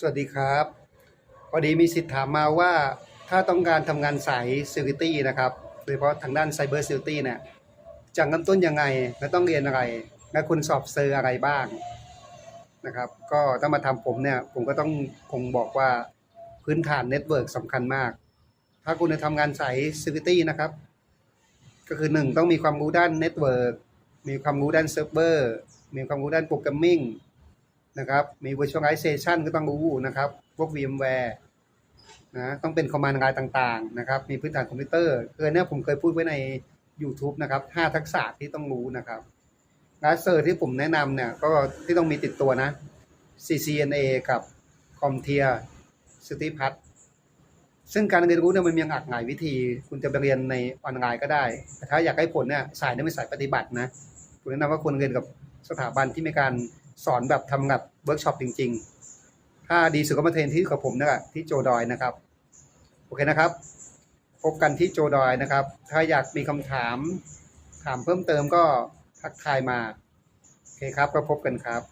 สวัสดีครับ พอดีมีสิทธิ์ถามมาว่าถ้าต้องการทำงานสาย Security นะครับ โดยเฉพาะทางด้าน Cyber Security เนี่ยจะเริ่มต้นยังไง และต้องเรียนอะไร และคุณสอบเซอร์อะไรบ้างนะครับ ก็ถ้ามาทำผมเนี่ย ผมก็ต้องคงบอกว่าพื้นฐานเน็ตเวิร์กสำคัญมาก ถ้าคุณจะทำงานสาย Security นะครับ ก็คือหนึ่งต้องมีความรู้ด้านเน็ตเวิร์กมีความรู้ด้านเซิร์ฟเวอร์ มีความรู้ด้านโปรแกรมมิ่ง นะครับ มี virtualization ก็ต้องรู้นะครับพวก VMware นะต้องเป็น command line ต่างๆนะครับมีพื้นฐานคอมพิวเตอร์คืออเนี้ยผมเคยพูดไว้ใน YouTube นะครับ5ทักษะที่ต้องรู้นะครับและเซอร์ที่ผมแนะนำเนี่ยก็ที่ต้องมีติดตัวนะ CCNA กับ CompTIA c i t y p a t ซึ่งการเรียนรู้เนี่ยมันมีหลากหลายวิธี คุณจะไปเรียนในออนไลน์ก็ได้ แต่ถ้าอยากให้ผลเนี่ยสายนี้เป็นสายปฏิบัตินะผมแนะนำว่าควรเรียนกับสถาบันที่มีการ สอนแบบทำแบบเวิร์กช็อปจริง ๆ ถ้าดีสุดก็มาเทรนที่กับผมนะที่โจดอยนะครับ โอเคนะครับ พบกันที่โจดอยนะครับ ถ้าอยากมีคำถามถามเพิ่มเติมก็ทักทายมา โอเคครับก็พบกันครับ